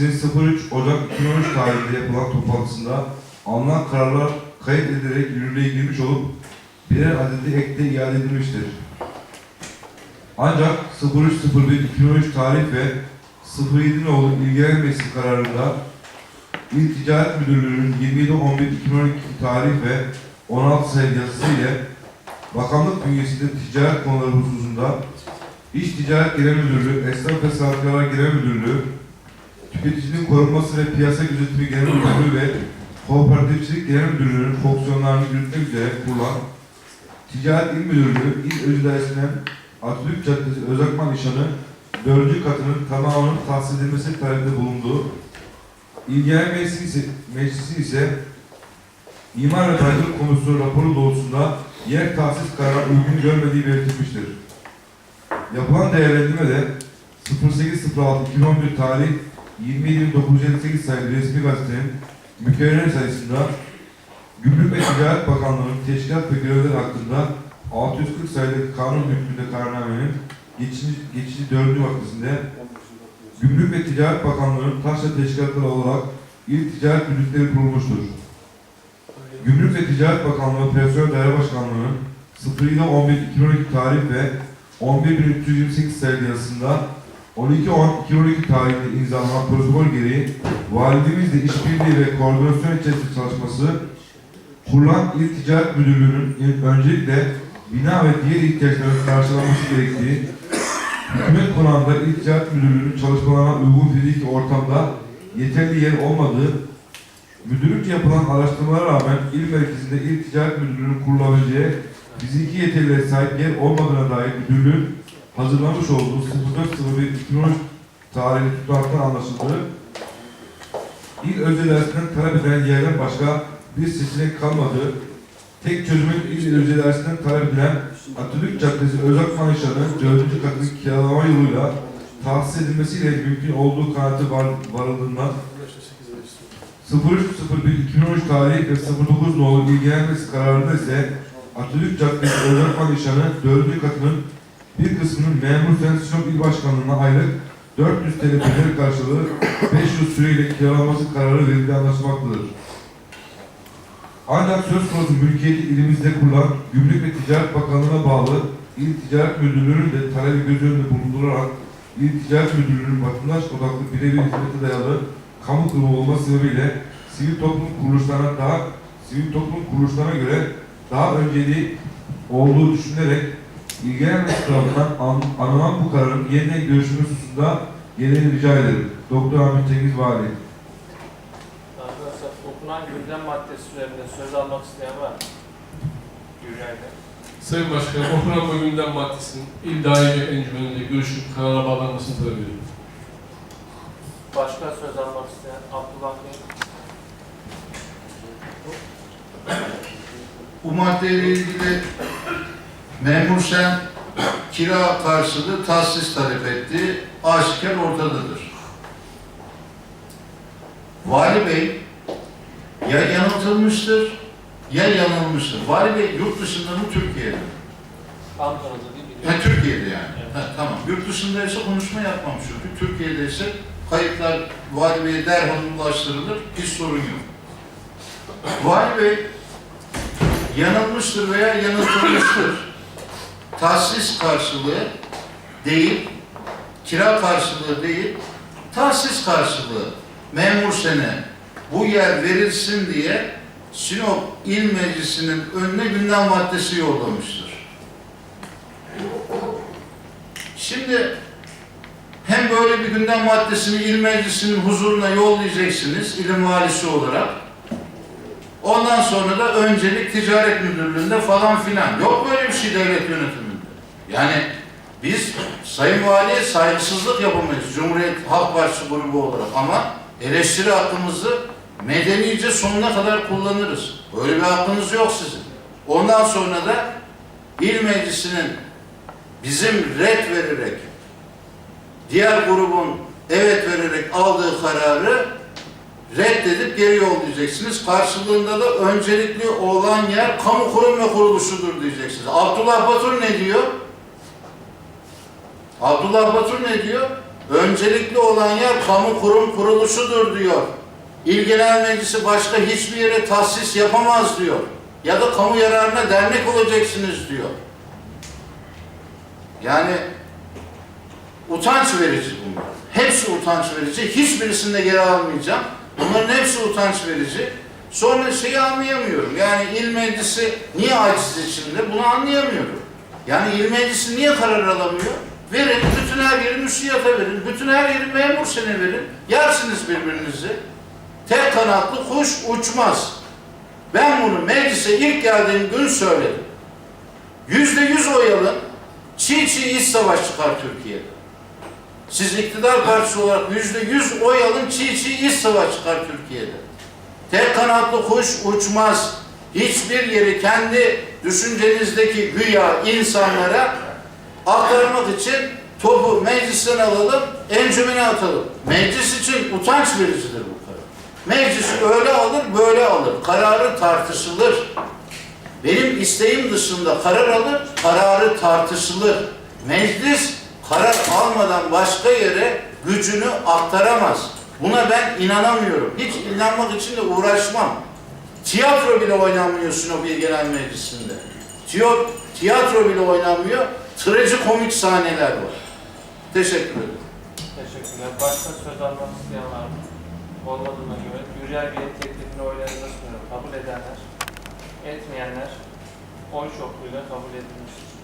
Meclisi'nin 03 Ocak 2013 tarihinde yapılan toplantısında alınan kararlar kayıt edilerek yürürlüğe girmiş olup birer adedi ekle iade edilmiştir. Ancak 03.01.2013 tarih ve 07 nolu ilgilenen meclis kararında İl Ticaret Müdürlüğü'nün 27.11.2012 tarih ve 16 sayılı yazısı ile Bakanlık bünyesinde ticaret konuları hususunda İş Ticaret Genel Müdürlüğü, Esnaf ve Sanatkarlar Genel Müdürlüğü, Tüketicinin Korunması ve Piyasa Gözetimi Genel Müdürlüğü ve Kooperatifçilik Genel Müdürlüğü'nün fonksiyonlarını yürütmek üzere kurulan Ticaret İl Müdürlüğü İl Özel İdaresi'nden Atatürk Caddesi Özakman Nişanı 4. katının tamamının tahsis edilmesi talebinde bulunduğu İlgilenen meclisi ise, meclisi ise İmar ve Taşeron Komisyonu raporu doğrultusunda yer tahsis kararı uygun görmediği belirtilmiştir. Yapılan değerlendirmede 08.06.2011 tarih 27.958 sayılı resmi gazetenin mükerrer sayısında Gümrük ve Ticaret Bakanlığı'nın teşkilat ve görevler hakkında 640 sayılı kanun hükmünde kararnamenin geçici, geçici dördüncü maddesinde Gümrük ve Ticaret Bakanlığı'nın taşra teşkilatları olarak İl Ticaret Müdürlükleri kurulmuştur. Gümrük ve Ticaret Bakanlığı Personel Daire Başkanlığı'nın 07.11.2012 tarih ve 11.328 sayılı yazısında 12.10.2012 tarihinde imzalanan protokol gereği validemizle işbirliği ve koordinasyon içerisinde çalışması kurulan İl Ticaret Müdürlüğü'nün öncelikle bina ve diğer ihtiyaçların karşılanması gerektiği Hükümet konağında İl Ticaret Müdürlüğü'nün çalışmalarına uygun fiziki ortamda yeterli yer olmadığı, müdürlükçe yapılan araştırmalara rağmen il merkezinde İl Ticaret Müdürlüğü'nün kurulabileceği fiziki yeterliğe sahip yer olmadığına dair müdürlüğün hazırlamış olduğu 04.01.2013 tarihli tutanaktan anlaşıldığı, İl Özel Dersi'nden talep edilen yerden başka bir seçenek kalmadığı, tek çözümün İl Özel Dersi'nden talep edilen Atatürk Caddesi Özakman İnşaatı'nın 4. katını kiralama yoluyla tahsis edilmesiyle mümkün olduğu kanaati var, varıldığından 03.01.2013 tarihi ve 09 nolu ilgilenmesi kararında ise Atatürk Caddesi Özakman İnşaatı 4. katının bir kısmının memur sen Sinop İl Başkanlığı'na aylık 400 TL bedel karşılığı 500 süreyle kiralanması kararı verildiği anlaşılmaktadır. Ancak söz konusu mülkiyeti ilimizde kurulan Gümrük ve Ticaret Bakanlığı'na bağlı İl Ticaret Müdürlüğü'nün de talebi göz önünde bulundurarak İl Ticaret Müdürlüğü'nün vatandaş odaklı birebir hizmete dayalı kamu kurumu olması sebebiyle sivil toplum kuruluşlarına daha sivil toplum kuruluşlarına göre daha önceliği olduğu düşünülerek ilgilenmesi tarafından an, anılan bu kararın yeniden görüşülmesi hususunda yerini rica ederim. Doktor Ahmet Cengiz Vali. Arkadaşlar okunan gündem maddesi üzerinde söz almak isteyen var mı? Sayın Başkanım, okunan bu gündem maddesinin il daire encümeninde görüşüp karara bağlanmasını talep ediyorum. Başka söz almak isteyen Abdullah Bey. Bu maddeyle ilgili memur sen kira karşılığı tahsis talep etti. Aşikar ortadadır. Vali Bey ya yanıltılmıştır ya yanılmıştır. Vali Bey yurt dışında mı Türkiye'de? Ankara'da değil mi? Ha, Türkiye'de yani. Evet. Ha, tamam. Yurt dışındaysa konuşma yapmam çünkü. Türkiye'de ise kayıtlar Vali Bey'e derhal ulaştırılır. Hiç sorun yok. Vali Bey yanılmıştır veya yanıltılmıştır. Tahsis karşılığı değil, kira karşılığı değil, tahsis karşılığı memur sene bu yer verilsin diye Sinop İl Meclisi'nin önüne gündem maddesi yollamıştır. Şimdi hem böyle bir gündem maddesini il meclisinin huzuruna yollayacaksınız ilim valisi olarak. Ondan sonra da öncelik ticaret müdürlüğünde falan filan. Yok böyle bir şey devlet yönetiminde. Yani biz Sayın Vali'ye saygısızlık yapamayız Cumhuriyet Halk Partisi grubu olarak ama eleştiri hakkımızı medenice sonuna kadar kullanırız. Böyle bir hakkınız yok sizin. Ondan sonra da il meclisinin bizim red vererek diğer grubun evet vererek aldığı kararı reddedip geri yollayacaksınız. Karşılığında da öncelikli olan yer kamu kurum ve kuruluşudur diyeceksiniz. Abdullah Batur ne diyor? Abdullah Batur ne diyor? Öncelikli olan yer kamu kurum kuruluşudur diyor. İl Genel Meclisi başka hiçbir yere tahsis yapamaz diyor. Ya da kamu yararına dernek olacaksınız diyor. Yani utanç verici bunlar. Hepsi utanç verici. Hiçbirisinde yer almayacağım. Bunların hepsi utanç verici. Sonra şeyi anlayamıyorum. Yani il meclisi niye aciz içinde? Bunu anlayamıyorum. Yani il meclisi niye karar alamıyor? Verin, bütün her yeri müsiyata verin, bütün her yeri memur sene verin. Yersiniz birbirinizi. Tek kanatlı kuş uçmaz. Ben bunu meclise ilk geldiğim gün söyledim. Yüzde yüz oy alın, çiğ çiğ iç savaş çıkar Türkiye'de. Siz iktidar partisi olarak yüzde yüz oy alın, çiğ çiğ iç savaş çıkar Türkiye'de. Tek kanatlı kuş uçmaz. Hiçbir yeri kendi düşüncenizdeki güya insanlara aktarmak için topu meclisten alalım, encümene atalım. Meclis için utanç vericidir bu karar. Meclis öyle alır, böyle alır. Kararı tartışılır. Benim isteğim dışında karar alır, kararı tartışılır. Meclis karar almadan başka yere gücünü aktaramaz. Buna ben inanamıyorum. Hiç inanmak için de uğraşmam. Tiyatro bile oynanmıyor Sinop İl Genel Meclisi'nde. Tiyatro bile oynanmıyor. Trajikomik sahneler var. Teşekkür ederim. Teşekkürler. Başka söz almak isteyen var mı? Olmadığına göre Güncel bir teklifini oylarınıza sunuyorum. Kabul edenler, etmeyenler oy çokluğuyla kabul edilmiştir.